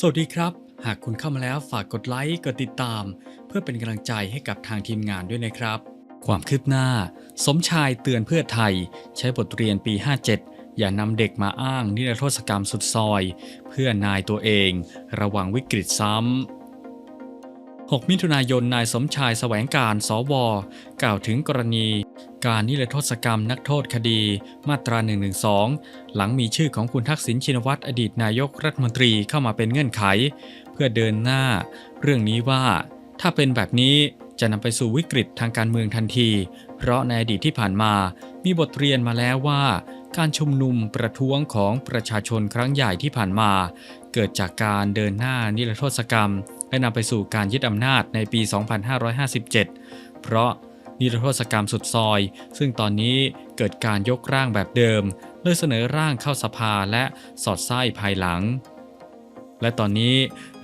สวัสดีครับ หากคุณเข้ามาแล้วฝากกดไลค์กดติดตาม เพื่อเป็นกำลังใจให้กับทางทีมงานด้วยนะครับ ความคืบหน้า สมชายเตือนเพื่อไทย ใช้บทเรียนปี 57 อย่านำเด็กมาอ้างนิรโทษกรรมสุดซอย เพื่อนายตัวเอง ระวังวิกฤตซ้ำ 6 มิถุนายน นายสมชายแสวงการ สว กล่าวถึงกรณี การนิรโทษกรรมนักโทษคดี มาตรา 112 หลังมีชื่อของคุณทักษิณชินวัตรอดีตนายกรัฐมนตรีเข้ามาเป็นเงื่อนไข เพื่อเดินหน้า เรื่องนี้ว่า ถ้าเป็นแบบนี้จะนำไปสู่วิกฤตทางการเมืองทันที เพราะในอดีตที่ผ่านมา มีบทเรียนมาแล้วว่า การชุมนุมประท้วงของประชาชนครั้งใหญ่ที่ผ่านมา เกิดจากการเดินหน้านิรโทษกรรม และนำไปสู่การยึดอำนาจในปี 2557 เพราะนิรโทษกรรมสุดซอย ซึ่งตอนนี้เกิดการยกร่างแบบเดิมเลยเสนอร่างเข้าสภาและสอดไส้ภายหลัง และตอนนี้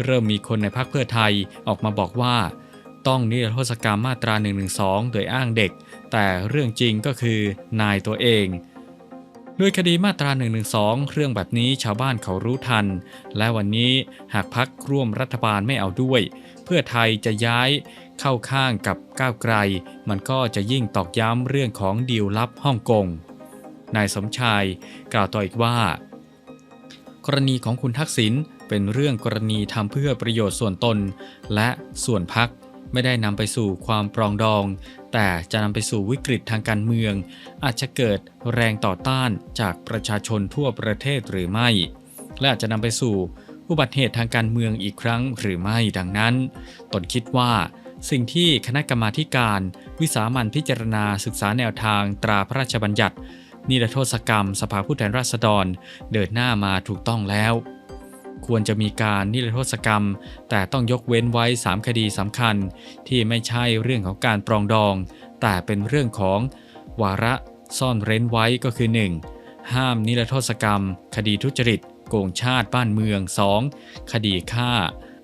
เริ่มมีคนในพรรคเพื่อไทยออกมาบอกว่า ต้องนิรโทษกรรมมาตรา 112 โดยอ้างเด็ก แต่เรื่องจริงก็คือนายตัวเอง โดยคดีมาตรา 112 เรื่องแบบนี้ชาวบ้านเขารู้ทัน และวันนี้หากพักร่วมรัฐบาลไม่เอาด้วย เพื่อไทยจะย้ายเข้าข้างกับก้าวไกล มันก็จะยิ่งตอกย้ำเรื่องของดีลลับฮ่องกง นายสมชายกล่าวต่ออีกว่า กรณีของคุณทักษิณเป็นเรื่องกรณีทำเพื่อประโยชน์ส่วนตน และส่วนพัก ไม่ได้นำไปสู่ความปรองดอง แต่จะนำไปสู่วิกฤตทางการเมือง อาจจะเกิดแรงต่อต้านจากประชาชนทั่วประเทศหรือไม่ และอาจจะนำไปสู่อุบัติเหตุทางการเมืองอีกครั้งหรือไม่ดังนั้น ตนคิดว่าสิ่งที่คณะกรรมาการ วิสามันพิจารณาศึกษาแนวทางตราพระราชบัญญัติ นิรโทษกรรม สภาผู้แทนราษฎร เดินหน้ามาถูกต้องแล้ว ควรจะมีการนิรโทษกรรม แต่ต้องยกเว้นไว้ 3 คดีสำคัญ ที่ไม่ใช่เรื่องของการปรองดอง แต่เป็นเรื่องของวาระซ่อนเร้นไว้ก็คือ 1. ห้ามนิรโทษกรรม คดีทุจริต โกงชาติบ้านเมือง 2. คดีฆ่า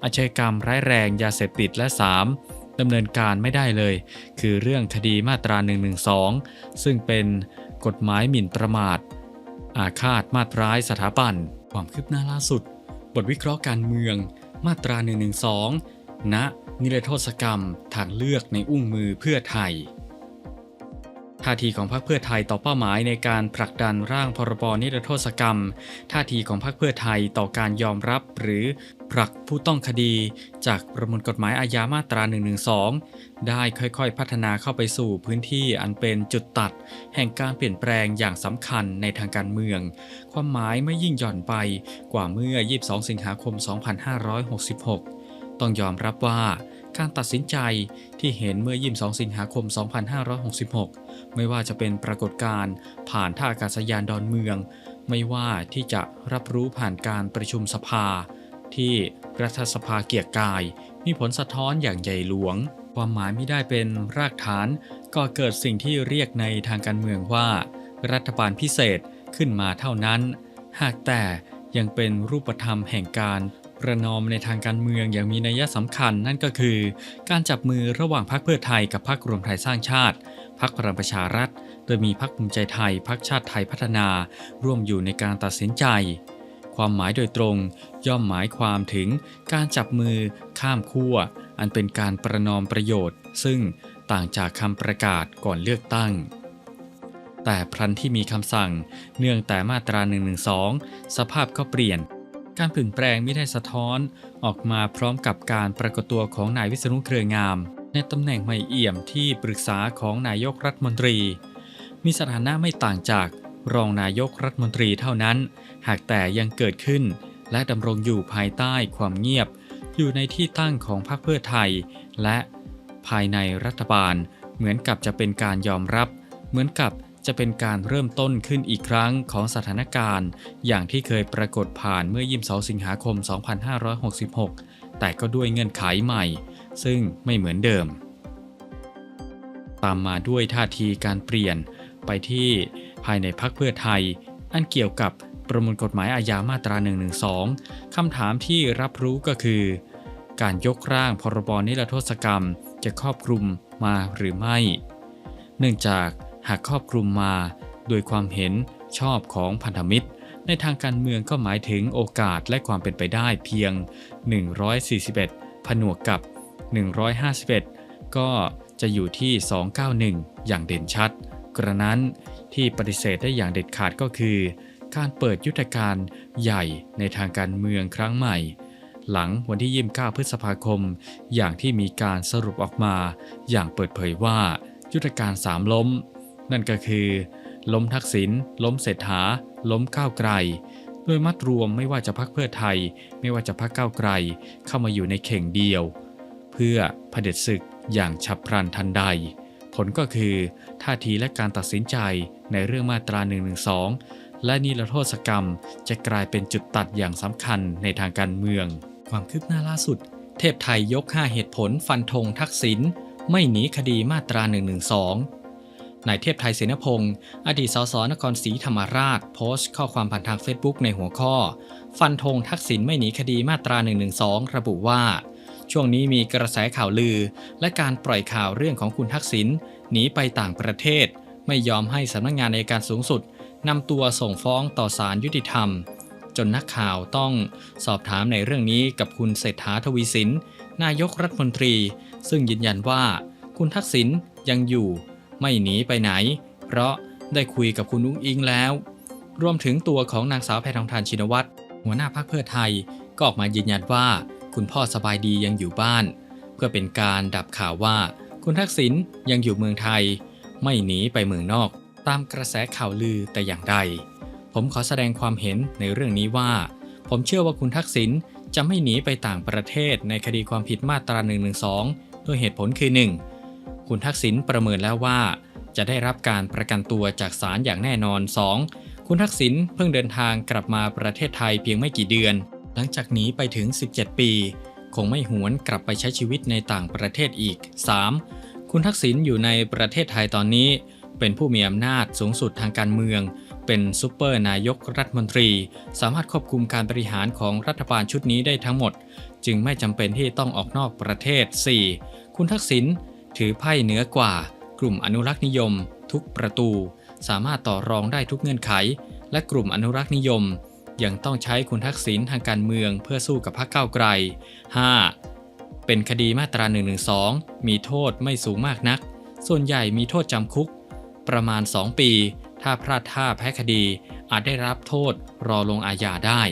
อาชญากรรมร้ายแรงยาเสพติดและ 3. ดำเนินการไม่ได้เลย คือเรื่องคดีมาตรา 112 ซึ่งเป็นกฎหมายหมิ่นประมาท อาฆาตมาตร้ายสถาบันความคืบหน้าล่าสุด บทวิเคราะห์การเมือง มาตรา112ณนิรโทษกรรม ทางเลือกในอุ้งมือเพื่อไทย ท่าทีของพรรคเพื่อไทยต่อเป้าหมายในการผลักดันร่างพรบนิรโทษกรรม ท่าทีของพรรคเพื่อไทยต่อการยอมรับหรือผลักผู้ต้องคดี จากประมวลกฎหมายอาญามาตรา 112 ได้ค่อยๆ พัฒนาเข้าไปสู่พื้นที่อันเป็นจุดตัด แห่งการเปลี่ยนแปลงอย่างสำคัญในทางการเมือง ความหมายไม่ยิ่งหย่อนไปกว่าเมื่อ 22 สิงหาคม 2566 ต้องยอมรับว่า การตัดสินใจที่เห็นเมื่อ 22 สิงหาคม 2566 ไม่ว่าจะเป็นปรากฏการณ์ผ่านท่าอากาศยานดอนเมือง ไม่ว่าที่จะรับรู้ผ่านการประชุมสภา ที่รัฐสภาเกียรกาย มีผลสะท้อนอย่างใหญ่หลวง ความหมายไม่ได้เป็นรากฐาน ก็เกิดสิ่งที่เรียกในทางการเมืองว่า รัฐบาลพิเศษขึ้นมาเท่านั้น หากแต่ยังเป็นรูปธรรมแห่งการ ประนอมในทางการเมืองอย่างมีนัยสำคัญนั่นก็คือ การจับมือระหว่างพรรคเพื่อไทยกับพรรครวมไทยสร้างชาติพรรคพลังประชารัฐ โดยมีพรรคภูมิใจไทยพรรคชาติไทยพัฒนา ร่วมอยู่ในการตัดสินใจ ความหมายโดยตรง ย่อมหมายความถึงการจับมือข้ามขั้วอันเป็นการประนอมประโยชน์ ซึ่งต่างจากคำประกาศก่อนเลือกตั้ง แต่พลันที่มีคำสั่ง เนื่องแต่มาตรา1นึสภาพก็เปลี่ยน การเปลี่ยนแปลงไม่ได้สะท้อนออกมาพร้อมกับการปรากฏตัวของนายวิษณุเครืองาม ในตำแหน่งใหม่เอี่ยมที่ปรึกษาของนายกรัฐมนตรี มีสถานะไม่ต่างจากรองนายกรัฐมนตรีเท่านั้น หากแต่ยังเกิดขึ้น และดำรงอยู่ภายใต้ความเงียบ อยู่ในที่ตั้งของพรรคเพื่อไทย และภายในรัฐบาล เหมือนกับจะเป็นการยอมรับ เหมือนกับ จะเป็นการเริ่มต้นขึ้นอีกครั้งของสถานการณ์ อย่างที่เคยปรากฏผ่านเมื่อ 22 สิงหาคม 2566 แต่ก็ด้วยเงื่อนไขใหม่ ซึ่งไม่เหมือนเดิม ตามมาด้วยท่าทีการเปลี่ยนไปที่ภายในพักเพื่อไทย อันเกี่ยวกับประมวลกฎหมายอาญามาตรา 112 คำถามที่รับรู้ก็คือ การยกร่างพรบนิรโทษกรรมจะครอบคลุมมาหรือไม่ เนื่องจาก หากครอบคลุมมา โดยความเห็นชอบของพันธมิตร ในทางการเมืองก็หมายถึงโอกาสและความเป็นไปได้เพียง 141 ผนวกกับ 151 ก็จะอยู่ที่ 291 อย่างเด่นชัด กระนั้นที่ปฏิเสธได้อย่างเด็ดขาดก็คือ การเปิดยุทธการใหญ่ในทางการเมืองครั้งใหม่ หลังวันที่ 29 พฤษภาคม อย่างที่มีการสรุปออกมา อย่างเปิดเผยว่ายุทธการสามล้ม นั่นก็คือ ล้มทักษิณล้มเศรษฐา ล้มก้าวไกล โดยมัดรวมไม่ว่าจะพักเพื่อไทย ไม่ว่าจะพักก้าวไกล เข้ามาอยู่ในเข่งเดียว เพื่อเผด็จศึกอย่างฉับพลันทันใด ผลก็คือ ท่าทีและการตัดสินใจในเรื่องมาตรา112และนิรโทษกรรมจะกลายเป็นจุดตัดอย่างสำคัญในทางการเมือง ความคืบหน้าล่าสุด เทพไทยยก 5 เหตุผลฟันธงทักษิณไม่หนีคดีมาตรา112นายเทพไทยเสนพงศ์อดีตสสนครศรีธรรมราช โพสต์ข้อความผ่านทางเฟซบุ๊กในหัวข้อ ฟันธงทักษิณไม่หนีคดีมาตรา 112 ระบุว่า ช่วงนี้มีกระแสข่าวลือ และการปล่อยข่าวเรื่องของคุณทักษิณหนีไปต่างประเทศ ไม่ยอมให้สำนักงานในการสูงสุดนำตัวส่งฟ้องต่อศาลยุติธรรม จนนักข่าวต้องสอบถามในเรื่องนี้กับคุณเศรษฐาทวีสินนายกรัฐมนตรี ซึ่งยืนยันว่า คุณทักษิณยังอยู่ ไม่หนีไปไหน เพราะได้คุยกับคุณอุ้งอิงแล้ว รวมถึงตัวของนางสาวแพทองทานชินวัตรหัวหน้าพรรคเพื่อไทยก็ออกมายืนยันว่า คุณพ่อสบายดียังอยู่บ้าน เพื่อเป็นการดับข่าวว่า คุณทักษิณยังอยู่เมืองไทย ไม่หนีไปเมืองนอก ตามกระแสข่าวลือแต่อย่างใด ผมขอแสดงความเห็นในเรื่องนี้ว่า ผมเชื่อว่าคุณทักษิณจะไม่หนีไปต่างประเทศในคดีความผิดมาตรา1นึด้วยเหตุผลคือ 1. คุณทักษิณประเมินแล้วว่า จะได้รับการประกันตัวจากศาลอย่างแน่นอน 2. คุณทักษิณเพิ่งเดินทางกลับมาประเทศไทยเพียงไม่กี่เดือน หลังจากหนีไปถึง 17 ปี คงไม่หวนกลับไปใช้ชีวิตในต่างประเทศอีก 3. คุณทักษิณอยู่ในประเทศไทยตอนนี้ เป็นผู้มีอำนาจสูงสุดทางการเมือง เป็นซูเปอร์นายกรัฐมนตรี สามารถควบคุมการบริหารของรัฐบาลชุดนี้ได้ทั้งหมด จึงไม่จำเป็นที่ต้องออกนอกประเทศ 4. คุณทักษิณ ถือไพ่เหนือกว่า กลุ่มอนุรักษ์นิยม ทุกประตู สามารถต่อรองได้ทุกเงื่อนไข และกลุ่มอนุรักษ์นิยม ยังต้องใช้คุณทักษิณทางการเมืองเพื่อสู้กับพรรคก้าวไกล 5. เป็นคดีมาตรา1นึมีโทษไม่สูงมากนัก ส่วนใหญ่มีโทษจำคุก ประมาณ 2 ปี ถ้าพลาดท่าแพ้คดี อาจได้รับโทษรอลงอาญาได้